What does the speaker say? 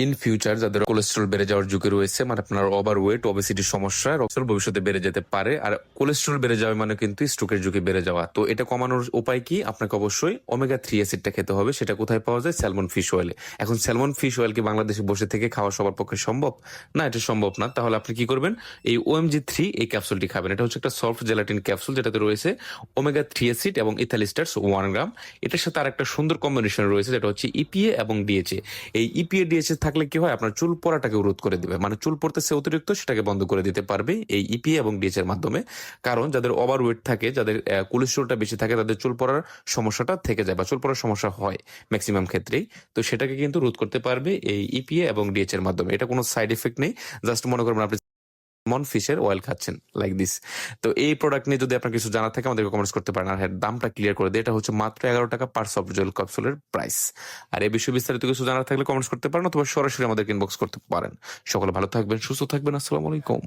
In future যাদের cholesterol বেড়ে যাওয়ার ঝুঁকি রয়েছে মানে আপনার ওভার ওয়েট ওবেসিটির সমস্যা রক্তচাপ ভবিষ্যতে বেড়ে যেতে পারে। আর কোলেস্ট্রল বেড়ে যাওয়া মানে কিন্তু স্ট্রোকের ঝুঁকি বেড়ে যাওয়া। তো এটা কমানোর উপায় কি? আপনাকে অবশ্যই ওমেগা থ্রি অ্যাসিডটা খেতে হবে। সেটা কোথায় পাওয়া যায়? স্যালমন ফিশ অয়েলে এখন স্যালমন ফিশ অয়েল কি বাংলাদেশে বসে থেকে খাওয়া সবার পক্ষে সম্ভব? না, এটা সম্ভব না। তাহলে আপনি কি করবেন? এই ওএমজি থ্রি এই ক্যাপসুলটি খাবেন। এটা হচ্ছে একটা সফট জেলাটিন ক্যাপসুল যেটাতে রয়েছে ওমেগা থ্রি অ্যাসিড এবং ইথালিস্টার্স ওয়ান গ্রাম এটার সাথে আর একটা সুন্দর কম্বিনেশন রয়েছে, যেটা হচ্ছে ইপিএ এবং ডিএচএ এই ইপিএ ডিএচএ থাকলে কি হয়? আপনার চুল পড়াটাকে রোধ করে দিবে। মানে চুল পড়তেছে অতিরিক্ত, সেটাকে বন্ধ করে দিতে পারবে এই ইপি এবং ডিএচ এর মাধ্যমে। কারণ যাদের ওভার ওয়েট থাকে, যাদের কোলেস্ট্রলটা বেশি থাকে, তাদের চুল পড়ার সমস্যাটা থেকে যায় বা চুল পড়ার সমস্যা হয় ম্যাক্সিমাম ক্ষেত্রেই। তো সেটাকে কিন্তু রোধ করতে পারবে এই ইপিএ এবং ডিএচ এর মাধ্যমে। এটা কোনো সাইড এফেক্ট নেই। জাস্ট মনে করবেন আপনি মন ফিশের অয়েল খাচ্ছেন লাইক দিস তো এই প্রোডাক্ট নিয়ে যদি আপনার কিছু জানা থাকে, আমাদেরকে কমেন্টস করতে পারেন। আর হ্যাঁ দামটা ক্লিয়ার করে দিই এটা হচ্ছে মাত্র এগারো টাকা পার সফটজল ক্যাপসুলের প্রাইস আর এই বিষয়ে বিস্তারিত কিছু জানা থাকলে কমেন্টস করতে পারেন, অথবা সরাসরি আমাদের ইনবক্স করতে পারেন। সকলে ভালো থাকবেন, সুস্থ থাকবেন, আসসালামু আলাইকুম।